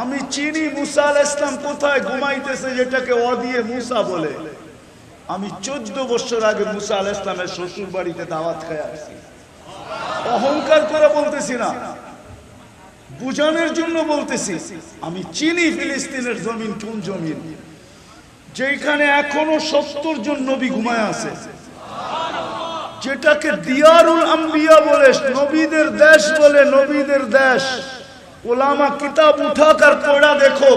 আমি চিনি মুসা আল ইসলাম কোথায় ঘুমাইতেছে যেটাকে অ দিয়ে মুসা বলে। আমি চোদ্দ বছর আগে মুসা আল ইসলামের শ্বশুর বাড়িতে দাওয়াত খাই আসছি। অহংকার করে বলতেছি না। বুঝানোর জন্য বলতেছি, আমি চিনি ফিলিস্তিনের জমিন, কোন জমিন? যেখানে এখনও সত্তর জন নবী ঘুমায় আছে। যেটাকে দিয়ারুল আম্বিয়া বলে, নবীদের দেশ বলে, নবীদের দেশ। ওলামা কিতাব উঠাক আর পড়া দেখো।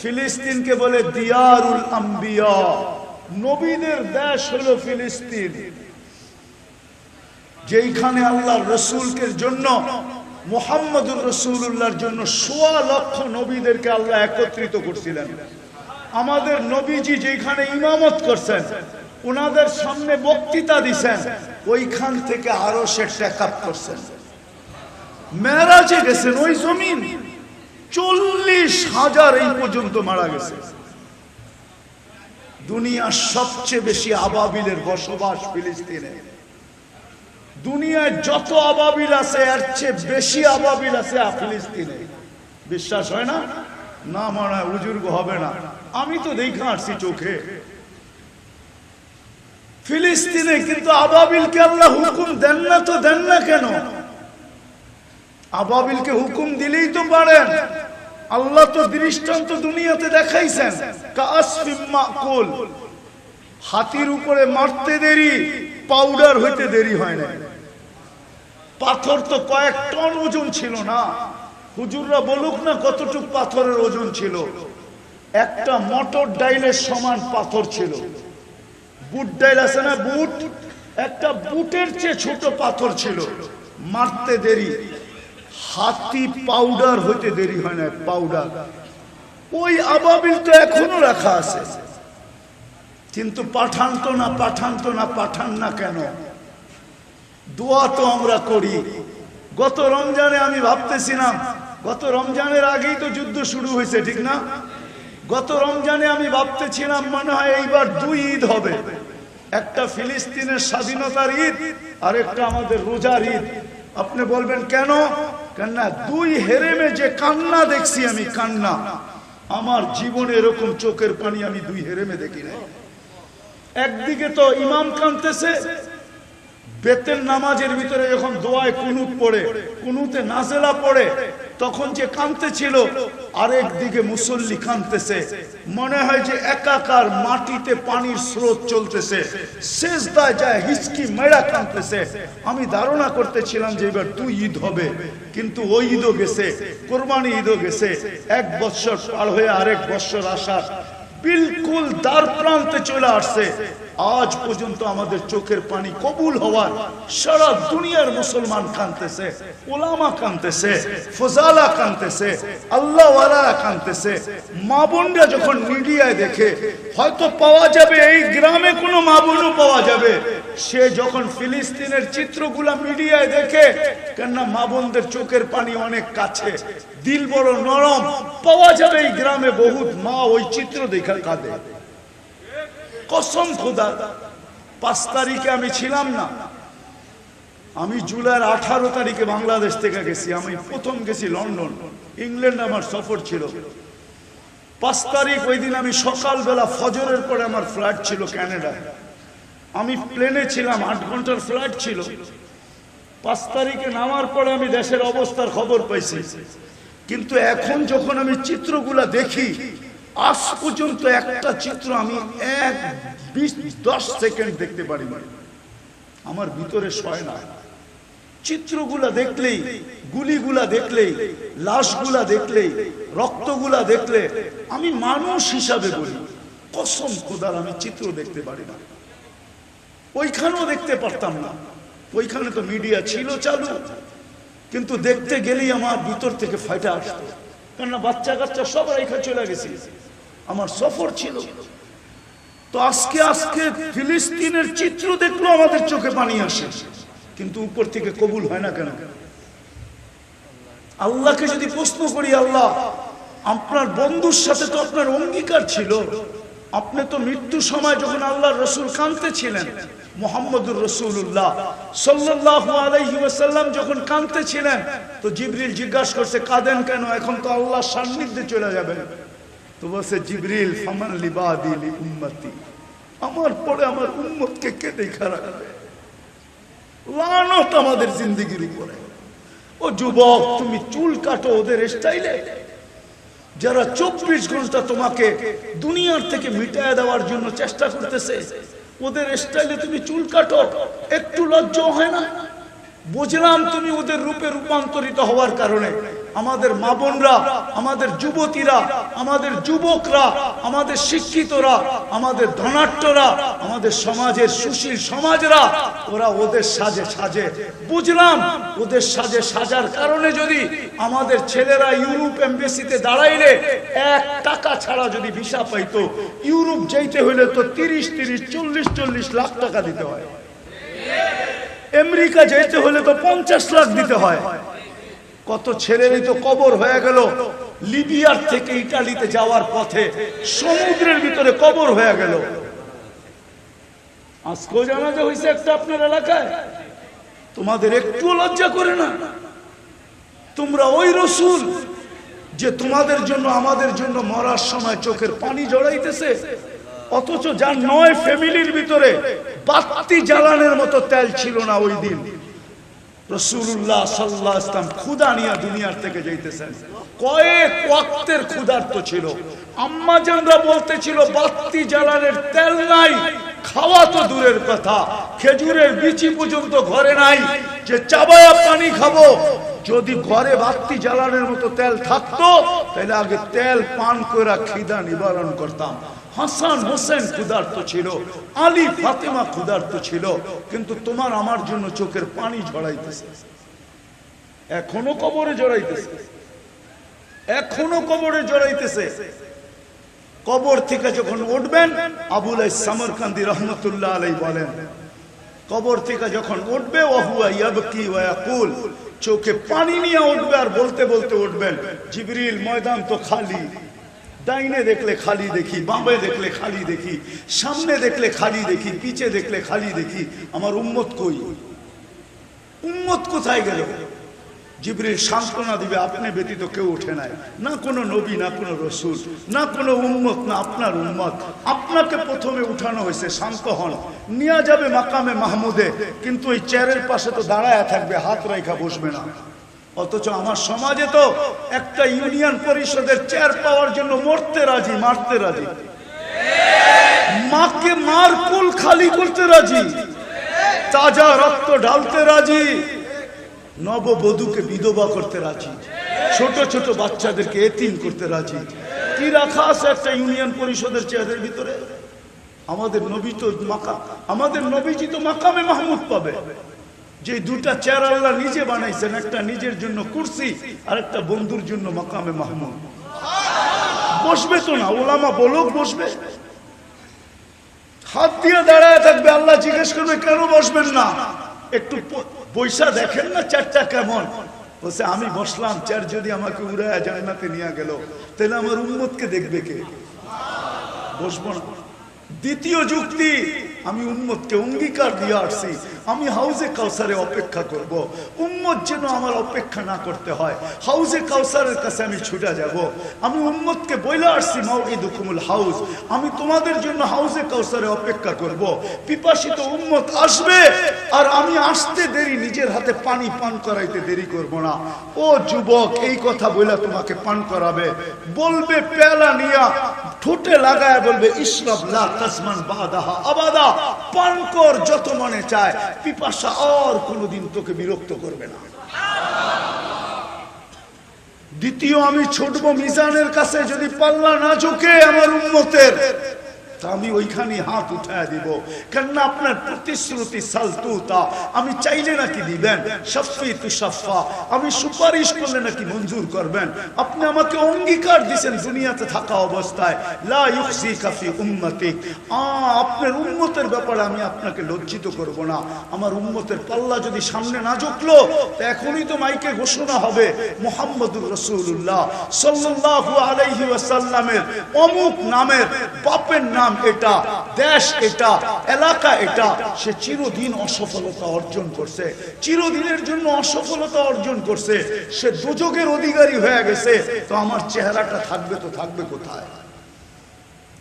ফিলিস্তিনকে বলে দিয়ারুল আম্বিয়া। নবীদের দেশ হলো ফিলিস্তিন। যেইখানে আল্লাহ রসুলকে জন্য, মোহাম্মদুর রসুল্লাহর জন্য সোয়া লক্ষ নবীদেরকে আল্লাহ একত্রিত করছিলেন। আমাদের নবীজি যেখানে ইমামত করছেন ওনাদের সামনে বক্তৃতা দিছেন, ওইখান থেকে আরও সে টেকআপ করছেন। মেরাজে গেছেন, ওই জমিন। চল্লিশ হাজার এই পর্যন্ত মারা গেছে। দুনিয়ার সবচেয়ে বেশি আবাবিলের বসবাস ফিলিস্তিনে। দুনিয়ায় যত আবাবিল আছে, এর চেয়ে বেশি আবাবিল আছে ফিলিস্তিনে। বিশ্বাস হয় না? না মনে উজুর্গ হবে না। আমি তো দেখে আসছি চোখে। ফিলিস্তিনে কিন্তু আবাবিলকে আল্লাহ হুকুম দেন না তো দেন না কেন? আবাবিলকে হুকুম দিলেই তো পারেন। আল্লাহ তো দৃষ্টান্ত দুনিয়াতে দেখাইছেন। হাতির উপরে মারতে দেরি, পাউডার হইতে দেরি হয় না পাথর তো কয়েক টন ওজন ছিল না। হুজুররা বলুক না কতটুক পাথরের ওজন ছিল। একটা মটর ডাইলের সমান পাথর ছিল। বুট ডাইল আছে না বুট? একটা বুটের চেয়ে ছোট পাথর ছিল। মারতে দেরি। হাতি পাউডার হইতে দেরি হয় না পাউডার ওই আবাবিল তো এখনও রাখা আছে। কিন্তু পাঠান তো না পাঠান তো না, পাঠান না কেন? দোয়া তো আমরা করি। গত রমজানে আমি ভাবতেছিলাম, গত রমজানের আগেই তো যুদ্ধ শুরু হয়েছে, ঠিক না? গত রমজানে আমি ভাবতেছিলাম, মনে হয় এইবার দুই ঈদ হবে। একটা ফিলিস্তিনের স্বাধীনতার ঈদ আর একটা আমাদের রোজার ঈদ। আপনি বলবেন, কেন? কেননা দুই হেরেমে যে কান্না দেখছি আমি, কান্না। আমার জীবনে এরকম চোখের পানি আমি দুই হেরেমে দেখি নাই। একদিকে তো ইমাম কানতেছে বেতের নামাজের ভিতরে যখন দোয়ায় কুনুত পড়ে, কুনুতে নাজেলা পড়ে, তখন যে কানতে ছিল আরেক দিকে মুসল্লি কানতেছে মনে হয় যে একাকার মাটিতে পানির স্রোত চলতেছে। শেষদায় যায় হিচকি মেড়া কানতেছে আমি ধারণা করতেছিলাম যে এবার দুই ঈদ হবে। কিন্তু ওই ঈদও গেছে, কোরবানি ঈদও গেছে। এক বৎসর পার হয়ে আরেক বৎসর আসার বিলকুল দ্বার প্রান্তে চলে আসছে। আজ পর্যন্ত আমাদের চোখের পানি কবুল হওয়ার সারা দুনিয়ার মুসলমান কানতেছে ওলামা কানতেছে ফজালা কানতেছে আল্লাহ কানতেছে মা বোনরা যখন মিডিয়ায় দেখে, হয়তো পাওয়া যাবে এই গ্রামে কোনো মা বোনও পাওয়া যাবে। সে যখন ফিলিস্তিনের চিত্রগুলা মিডিয়ায় দেখে, কেননা মা বোনদের চোখের পানি অনেক কাছে, দিল বড় নরম, পাওয়া যাবে এই গ্রামে বহুত মা ওই চিত্র দেখা কাঁদে। কসম খোদা, পাঁচ তারিখে আমি ছিলাম না। আমি জুলাইয়ের আঠারো তারিখে বাংলাদেশ থেকে গেছি, আমি প্রথম গেছি লন্ডন, ইংল্যান্ড আমার সফর ছিল। পাঁচ তারিখ ওই দিন আমি সকালবেলা ফজরের পরে আমার ফ্লাইট ছিল ক্যানাডায়। আমি প্লেনে ছিলাম, আট ঘণ্টার ফ্লাইট ছিল। পাঁচ তারিখে নামার পরে আমি দেশের অবস্থার খবর পাইছি। কিন্তু এখন যখন আমি চিত্রগুলা দেখি, আজ পর্যন্ত একটা চিত্র আমি এক বিশ দশ সেকেন্ড দেখতে পারি আমার ভিতরে সয় না। চিত্রগুলা দেখলেই, গুলিগুলা দেখলেই, লাশগুলা দেখলেই, রক্তগুলা দেখলে আমি মানুষ হিসাবে বলি, কসম খোদার আমি চিত্র দেখতে পারি না। ওইখানেও দেখতে পারতাম না। ওইখানে তো মিডিয়া ছিল চালু। কিন্তু দেখতে গেলেই আমার ভিতর থেকে ফাইটা আসতো। কেননা বাচ্চা কাচ্চা সব রেখা চলে গেছে। আমার সফর ছিল। তো আজকে আজকে ফিলিস্তিনের চিত্র দেখল আমাদের চোখে পানি আসে। কিন্তু উপর থেকে কবুল হয় না কেন? আল্লাহকে যদি প্রশ্ন করি, আল্লাহ, আপনার বন্ধুর সাথে তো আপনার অঙ্গীকার ছিল। আপনি তো মৃত্যু সময় যখন আল্লাহ রসুল কানতে ছিলেন মোহাম্মদুর রসুল্লাহ সাল্লাল্লাহু আলাইহি ওয়াসাল্লাম যখন কাঁদতেছিলেন, তো জিবরিল জিজ্ঞাসা করছে, কাঁদেন কেন? এখন তো আল্লাহর সান্নিধ্যে চলে যাবেন। তো বলছে, জিবরিল, ফামান লিবাদি উম্মতি আমার পরে আমার উম্মতকে কে দেখা রাখবে? লানত আমাদের জিন্দগির উপরে। ও যুবক, তুমি চুল কাটো ওদের স্টাইলে। যারা চব্বিশ ঘণ্টা তোমাকে দুনিয়ার থেকে মিটায় দেওয়ার জন্য চেষ্টা করতেছে ওদের স্টাইলে তুমি চুল কাটো একটু লজ্জা হয় না? বুঝলাম তুমি ওদের রূপে রূপান্তরিত হওয়ার কারণে। আমাদের মা বোনরা, আমাদের যুবতীরা, আমাদের যুবকরা, আমাদের শিক্ষিতরা, আমাদের ধনাট্যরা আমাদের সমাজের সুশীল সমাজরা, ওরা ওদের সাজে সাজে। বুঝলাম ওদের সাজে সাজার কারণে যদি আমাদের ছেলেরা ইউরোপ এমবেসিতে দাঁড়াইলে এক টাকা ছাড়া যদি ভিসা পাইতো, ইউরোপ যাইতে হলে তো তিরিশ তিরিশ, চল্লিশ চল্লিশ লাখ টাকা দিতে হয়। আমেরিকা যেতে হলে তো পঞ্চাশ লাখ দিতে হয়। কত ছেলেরই তো কবর হয়ে গেল। লিবিয়ার থেকে ইটালিতে যাওয়ার পথে সমুদ্রের ভিতরে কবর হয়ে গেল। আজকেও জানাজা হয়েছে একটা আপনার এলাকায়। তোমাদের একটু লজ্জা করে না। তোমরা ওই রসুল যে তোমাদের জন্য, আমাদের জন্য মরার সময় চোখের পানি জড়াইতেছে, অথচ যার নয় ফ্যামিলির ভিতরে বাত্তি জ্বালানের মতো তেল ছিল না ওই দিন। নাই, খাওয়া তো দূরের কথা। খেজুরের বিচি পর্যন্ত ঘরে নাই, যে চাবায়া পানি খাব। যদি ঘরে বাত্তি জ্বালানোর মতো তেল থাকতো, তাহলে আগে তেল পান করে খিদা নিবারণ করতাম। হাসান হোসেন ক্ষুধার্ত ছিল, আলী ফাতেমা ক্ষুধার্ত ছিল, কিন্তু তোমার আমার জন্য চোখের পানি ঝড়াইতেছে এখনও কবরে জড়াইতেছে। এখনও কবরে জড়াইতেছে। কবর থেকে যখন উঠবেন, আবুল সামরকান্দি রহমতুল্লাহ আলাই বলেন, কবর থেকে যখন উঠবে চোখে পানি নিয়ে উঠবে আর বলতে বলতে উঠবেন, জিবরিল, ময়দান তো খালি। ডাইনে দেখলে খালি দেখি, বামে দেখলে খালি দেখি, সামনে দেখলে খালি দেখি, পিছে দেখলে খালি দেখি, আমার উম্মত কই? উম্মত কোথায় গেল? জিবরিল সান্ত্বনা দিবে, আপনি ব্যতীত কেউ ওঠে নাই। না কোনো নবী, না কোনো রসুল, না কোনো উন্মত না আপনার উন্মত আপনাকে প্রথমে উঠানো হয়েছে শান্ত হন নিয়ে যাবে মাকামে মাহমুদে, কিন্তু ওই চেয়ারের পাশে তো দাঁড়ায় থাকবে, হাত রেখা বসবে না। অথচ আমার সমাজে তো একটা ইউনিয়ন পরিষদের চেয়ার পাওয়ার জন্য মরতে রাজি, মারতে রাজি। মাকে মার কুল খালি করতে রাজি। তাজা রক্ত ঢালতে রাজি। নববধূকে বিধবা করতে রাজি। ছোট ছোট বাচ্চাদেরকে এতিম করতে রাজি। কি রাখা আছে একটা ইউনিয়ন পরিষদের চেয়ারের ভিতরে? আমাদের নবী তো মাকা আমাদের নবীজি তো মাকামে মাহমুদ পাবে। যে দুটা চেয়ার আল্লাহ নিজে বানাইছেন, একটা নিজের জন্য কুর্সি আর একটা বন্ধুর জন্য মাকামে মাহমুদ। বসবে তো না, ওলামা বলুক বসবে। হাত দিয়ে দাঁড়ায় থাকবে, আল্লাহ জিজ্ঞেস করবে, কেন বসবেন না? একটু পয়সা দেখেন না চারটা কেমন? বলছে, আমি বসলাম চার যদি আমাকে উড়ায় জান্নাতে নিয়ে গেল, তাহলে আমার উম্মতকে দেখবে কে? বসবো না। দ্বিতীয় যুক্তি, আমি উম্মতকে অঙ্গীকার দিয়ে আসছি। আমি হাউজে কাউসারে অপেক্ষা করব। উম্মত যেন আমার অপেক্ষা না করতে হয় হাউজে কাউসারের কাছে আমি ছুটে যাব। আমি উম্মতকে বইলে আসছি মাউকি দুকুমুল হাউস আমি তোমাদের জন্য হাউজে কাউসারে অপেক্ষা করব। পিপাসিত উম্মত আসবে, আর আমি আসতে দেরি, নিজের হাতে পানি পান করাইতে দেরি করব না ও যুবক, এই কথা বইলা তোমাকে পান করাবে বলবে পেলা নিয়া ঠোঁটে লাগায় বলবে ইসলাম লা তাসমান বাদাহা আবাদা পান কর যত মনে চায় পিপাসা আর কোনোদিন তোকে বিরক্ত করবে না। দ্বিতীয় আমি ছুটবো মিজানের কাছে, যদি পাল্লা না ঝুঁকে আমার উন্মতের আমি ওইখানে হাত উঠায় দিব। কেননা আপনার প্রতিশ্রুতি সালতুতা। আমি চাইলে নাকি দিবেন? সফি তুষাফা আমি সুপারিশ করলে নাকি মঞ্জুর করবেন? আপনি আমাকে অঙ্গীকার দিছেন দুনিয়াতে থাকা অবস্থায়। লা ইউসি কাফি উম্মতিক। আ, আপনার উম্মতের ব্যাপারে আমি আপনাকে লজ্জিত করব না। আমার উম্মতের পাল্লা যদি সামনে না ঝুঁকলো, তা এখনই তো মাইকে ঘোষণা হবে মোহাম্মদুর রসুল্লাহ সাল্লাল্লাহু আলাইহি ওয়াসাল্লামের অমুক নামের বাপের নাম এটা, দেশ এটা, এলাকা এটা, সে চিরদিন অসফলতা অর্জন করছে। চিরদিনের জন্য অসফলতা অর্জন করছে। সে দুযোগের অধিকারী হয়ে গেছে। তো আমার চেহারাটা থাকবে তো থাকবে কোথায়?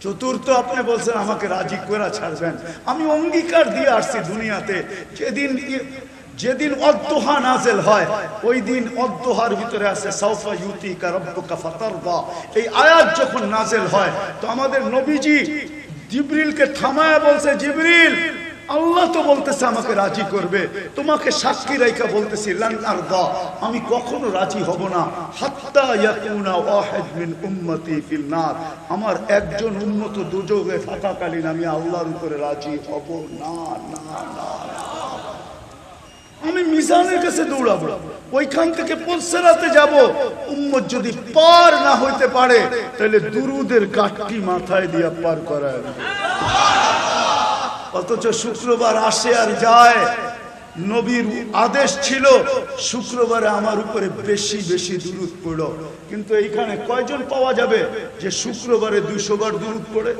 চতুর্থ আপনি বলছেন, আমাকে রাজি করে ছাড়বেন। আমি অঙ্গীকার দিয়ে আসছি দুনিয়াতে। যেদিন যেদিন অদ্দোহা নাজেল হয়, ওই দিন অদ্দোহার ভিতরে আছে, সাউফা ইউতি কারব্বকা ফাতারদা। এই আয়াত যখন নাজেল হয়, তো আমাদের নবীজি জিবরিলকে থামায়া বলছে, জিবরিল, আল্লাহ তো বলতেছে আমাকে রাজি করবে। তোমাকে সাক্ষী রেখা বলতেছি আমি কখনো রাজি হব না। আমার একজন উন্নত দুযোগে থাকাকালীন আমি আল্লাহর উপরে রাজি হব না না না। আমি মিজানের কাছে দৌড়াবো। ওইখান থেকে পলসেরাতে যাব। উম্মত যদি পার না হইতে পারে, তাহলে দুরুদের কাঠটি মাথায় দিয়া পার করায় অথচ শুক্রবার আসে আর যায়। নবীর আদেশ ছিল, শুক্রবারে আমার উপরে বেশি বেশি দূরত পড়ো। কিন্তু এইখানে কয়জন পাওয়া যাবে যে শুক্রবারে দুশো বার দূরত পড়ে?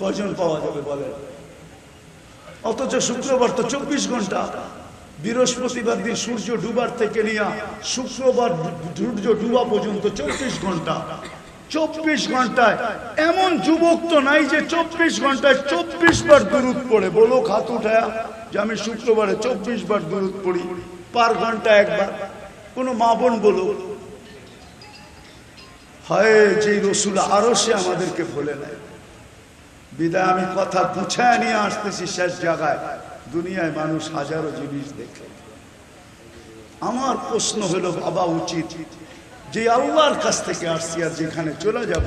কয়জন পাওয়া যাবে বলেন? অথচ শুক্রবার তো চব্বিশ ঘণ্টা। বৃহস্পতিবার দিন সূর্য ডুবার থেকে নিয়ে শুক্রবার সূর্য ডুবা পর্যন্ত চব্বিশ ঘণ্টা। চব্বিশ ঘন্টায় এমন যুবক তো নাই যে চব্বিশ ঘন্টায় চব্বিশ বার দূরত পড়ে। বলো খাত উঠায়া যে আমি শুক্রবারে চব্বিশ বার দূরত পড়ি, পার ঘণ্টা একবার। কোনো মা বোন বলো, হয় যে রসুল আরও সে আমাদেরকে ভুলে নেয় বিদায় আমি কথা গুছায় নিয়ে আসতেছি শেষ জায়গায়। দুনিয়ায় মানুষ হাজারো জিনিস দেখে। আমার প্রশ্ন হলো, বাবা উচিত যে আল্লাহর কাছ থেকে আসছি আর যেখানে চলে যাব,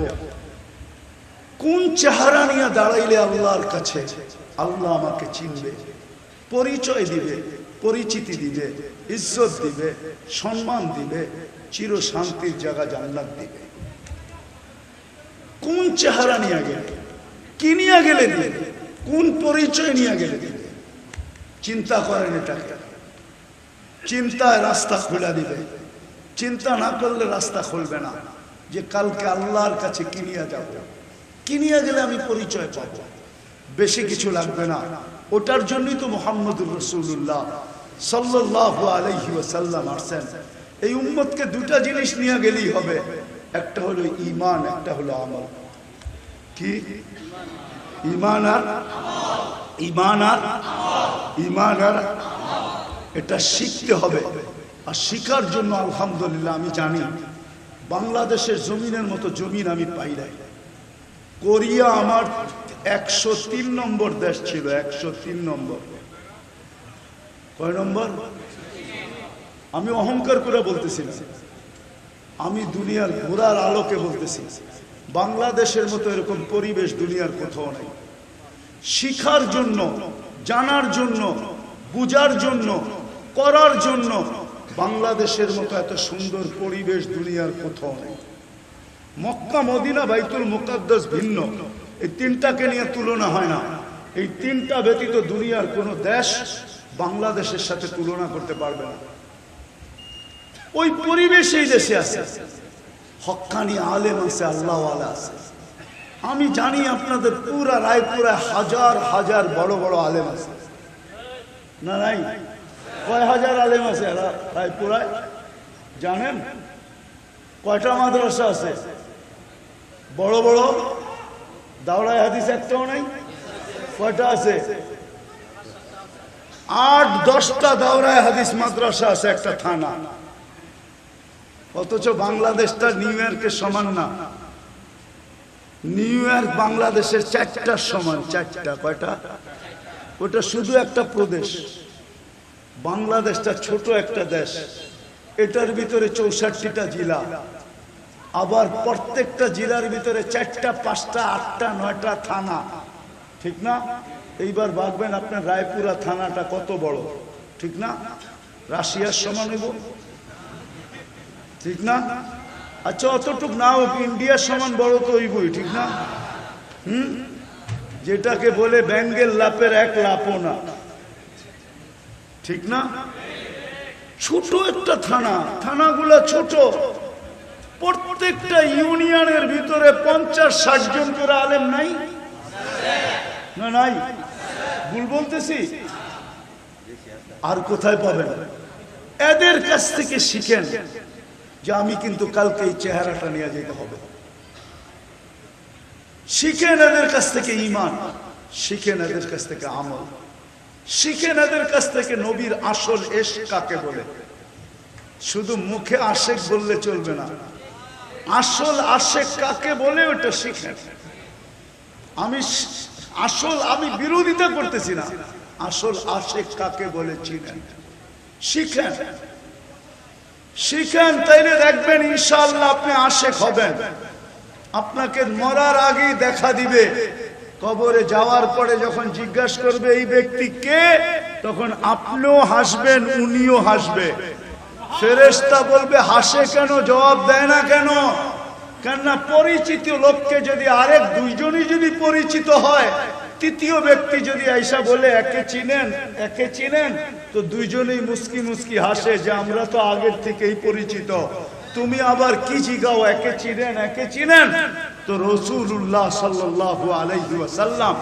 কোন চেহারা নিয়ে দাঁড়াইলে আল্লাহর কাছে আল্লাহ আমাকে চিনবে, পরিচয় দিবে, পরিচিতি দিবে, ইজ্জত দিবে, সম্মান দিবে চির শান্তির জায়গা জান্নাত দিবে? কোন চেহারা নিয়ে গেলে? কি নিয়ে গেলে দিবে কোন পরিচয় নিয়ে গেলে দিবে চিন্তা করেন এটাকে চিন্তায় রাস্তা খোলা দিবে। চিন্তা না করলে রাস্তা খুলবে না। যে কালকে আল্লাহর কাছে কিনিয়া যাব? কিনিয়া গেলে আমি পরিচয় পাব? বেশি কিছু লাগবে না। ওটার জন্যই তো মোহাম্মদুর রসুল্লাহ সাল্লাহ আলহি ওসাল্লাম আসছেন। এই উম্মতকে দুটা জিনিস নিয়ে গেলেই হবে। একটা হলো ইমান একটা হলো আমল। কি? ইমান ইমান ইমান এটা শিখতে হবে। আর শিখার জন্য আলহামদুলিল্লাহ আমি জানি, বাংলাদেশের জমিনের মতো জমিন আমি পাই নাই। কোরিয়া আমার একশো তিন নম্বর দেশ ছিল, একশো তিন নম্বর। কয় নম্বর? আমি অহংকার করে বলতেছি আমি দুনিয়ার ঘোরার আলোকে বলতেছি। বাংলাদেশের মতো এরকম পরিবেশ দুনিয়ার কোথাও নাই। শিখার জন্য, জানার জন্য, বুঝার জন্য, করার জন্য বাংলাদেশের মতো এত সুন্দর পরিবেশ দুনিয়ার কোথাও নেই। মক্কা, মদিনা, বাইতুল মুকাদ্দাস ভিন্ন। এই তিনটাকে নিয়ে তুলনা হয় না। এই তিনটা ব্যতীত দুনিয়ার কোনো দেশ বাংলাদেশের সাথে তুলনা করতে পারবে না। ওই পরিবেশ এই দেশে আছে। হক্কানি আলেম আছে আল্লাহ আছে। আমি জানি আপনাদের পুরা রায়পুরা হাজার হাজার বড় বড় আলেম আছে। না, নাই? কয় হাজার আলেম আছে রায়পুরায়? জানেন? কয়টা মাদ্রাসা আছে? বড় বড়? দাওড়ায় হাদিস একটাও নাই? কয়টা আছে? আট, দশটা দাওড়ায় হাদিস মাদ্রাসা আছে, একটা থানা। অথচ বাংলাদেশটা নিউ ইয়র্কের সমান না। নিউ ইয়র্ক বাংলাদেশের চারটার সমান, চারটা, কয়টা? ওটা শুধু একটা প্রদেশ। বাংলাদেশটা ছোট একটা দেশ। এটার ভিতরে চৌষট্টিটা জেলা। আবার প্রত্যেকটা জেলার ভিতরে চারটা, পাঁচটা, আটটা, নয়টা থানা। ঠিক না? এইবার ভাববেন আপনার রায়পুরা থানাটা কত বড়? ঠিক না? রাশিয়ার সমান হইব। ঠিক না? আচ্ছা অতটুক না হোক ইন্ডিয়ার সমান বড় তো হইবই, ঠিক না? হুম? যেটাকে বলে ব্যাঙ্গের লাপের এক লাপও না ঠিক না? ছোট একটা থানা, থানাগুলো ছোট। প্রত্যেকটা ইউনিয়নের ভিতরে পঞ্চাশ, ষাট জন করে আলেম নাই? না, নাই? ভুল বলতেছি? আর কোথায় পাবেন? এদের কাছ থেকে শিখেন। যে আমি কিন্তু কালকে এই চেহারাটা নিয়ে যেতে হবে। শিখেন এদের কাছ থেকে ইমান শিখেন এদের কাছ থেকে আমল শিখেন এদের কাছ থেকে নবীর আসল এস কাকে বলে? শুধু মুখে আশেক বললে চলবে না। আসল আশেক কাকে বলে ওটা শিখেন। আমি আসল আমি বিরোধিতা করতেছি না। আসল আশেক কাকে বলে চিনেন? শিখেন। শিখেন, তাইলে দেখবেন ইনশাআল্লাহ আপনি আশেক হবেন। আপনাকে মরার আগেই দেখা দিবে। কবরে যাওয়ার পরে যখন জিজ্ঞাসা করবে, এই ব্যক্তি কে? তখন আপনিও হাসবেন, উনিও হাসবে। ফেরেশতা বলবে, হাসে কেন? জবাব দেয় না কেন? কেননা পরিচিত লোককে যদি আরেক দুইজনই যদি পরিচিত হয় তৃতীয় ব্যক্তি যদি আইসা বলে, একে চিনেন একে চিনেন, তো দুইজনেই মুস্কি মুস্কি হাসে যে, আমরা তো আগের থেকেই পরিচিত। তুমি আবার কি জিগাও, একে চিনেন একে চিনেন? তো রসুল্লাহ সাল্লাহ আলাইহি ওয়াসাল্লাম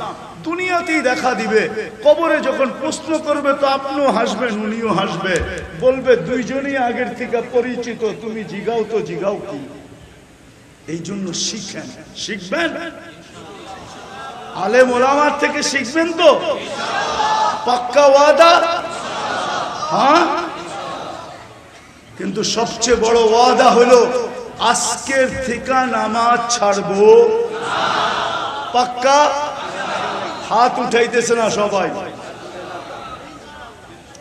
দুনিয়াতেই দেখা দিবে। কবরে যখন প্রশ্ন করবে, তো আপনিও হাসবেন, উনিও হাসবে। বলবে, দুইজনই আগের থেকে পরিচিত, তুমি জিগাও তো জিগাও কি? এই জন্য শিখেন। শিখবেন? আলেম ওলামার থেকে শিখবেন তো? পাক্কা ওয়াদা? হ্যাঁ? কিন্তু সবচেয়ে বড় ওয়াদা হলো, আজকের থেকে নামাজ ছাড়বো। পাক্কা? হাত উঠাইতেছে না সবাই।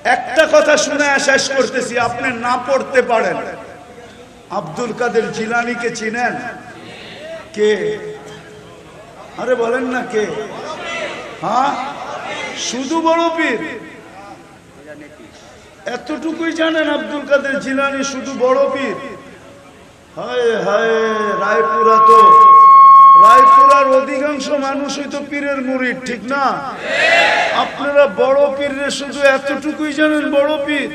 একটা কথা শুনে শেষ করতেছি, আপনি না পড়তে পারেন। আব্দুল কাদের জিলানিকে চিনেন? কে? আরে বলেন না কে? হ্যাঁ? শুধু বড় পীর? এতটুকুই জানেন আব্দুল কাদের জিলানি শুধু বড় পীর? হায় হায়, রায়পুরা তো, রায়পুরার অধিকাংশ মানুষই তো পীরের মুরিদ, ঠিক না? আপনারা বড় পীরে শুধু এতটুকুই জানেন বড় পীর?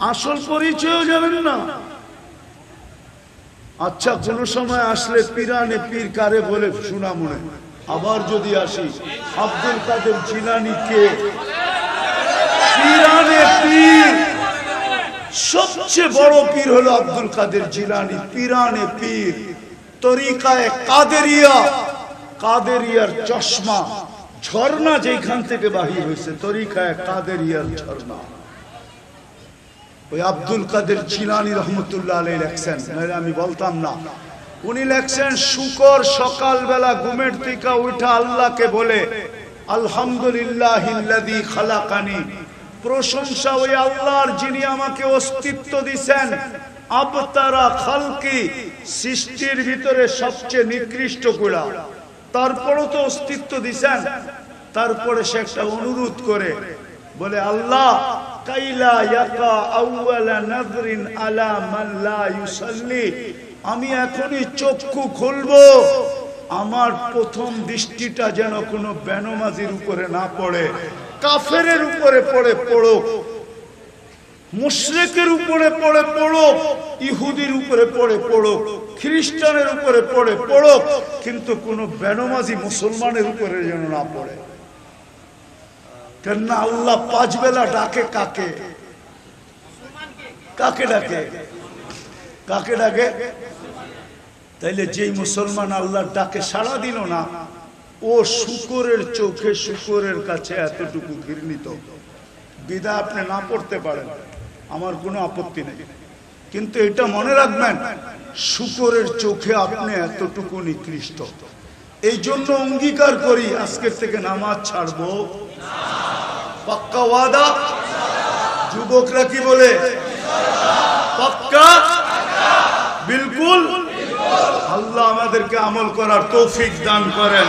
আসল পরিচয়ও জানেন না। আচ্ছা কোন সময় আসলে পিরানে পীর কারে বলে, শোনা মনে, আবার যদি আসি, আব্দুল কাদের জিলানি কে পিরানে পীর, সবচেয়ে বড় পীর হলো আব্দুল কাদের জিলানি, পিরানে পীর। তরিকায় কাদেরিয়া, কাদেরিয়ার চশমা, ঝর্ণা যেখান থেকে বাহির হয়েছে, তরিকায় কাদেরিয়ার ঝর্ণা। ওই আব্দুল কাদের জিলানি রহমতুল্লাহ লেখছেন। নাহলে আমি বলতাম না। উনি লেখছেন, শুকর সকালবেলা ঘুমের থেকে উঠা আল্লাহকে বলে, আলহামদুলিল্লাহ খালাকানি। প্রশংসা ওই আল্লাহর যিনি আমাকে অস্তিত্ব দিছেন। আবতারা খালকি সৃষ্টির ভিতরে সবচেয়ে নিকৃষ্টগুলা তারপরও তো অস্তিত্ব দিছেন। তারপরে সে একটা অনুরোধ করে, বলে, আল্লাহ আমি এখনই চক্ষু খুলবো, আমার প্রথম দৃষ্টিটা যেন কোনো বেনমাজির উপরে না পড়ে, কাফেরের উপরে পড়ে পড়ো মুশরেকের উপরে পড়ে পড়ো ইহুদির উপরে পড়ে পড়ো খ্রিস্টানের উপরে পড়ে পড়ো কিন্তু কোনো বেনমাজি মুসলমানের উপরে যেন না পড়ে। কেননা আল্লাহ পাঁচ বেলা ডাকে কাকে? কাকে ডাকে? কাকে ডাকে? তাইলে যেই মুসলমান আল্লাহ ডাকে সাড়া দিল না, ও শুকরের চোখে শুকরের কাছে এতটুকু ঘৃণিত। বিদা আপনি না পড়তে পারেন, আমার কোনো আপত্তি নেই। কিন্তু এটা মনে রাখবেন, শুকরের চোখে আপনি এতটুকু নিকৃষ্ট। এই জন্য অঙ্গীকার করি, আজকের থেকে নামাজ ছাড়বো। পাক্কা ওয়াদা? যুবকরা কি বলে? পাক্কা? বিলকুল? আল্লাহ আমাদেরকে আমল করার তৌফিক দান করেন।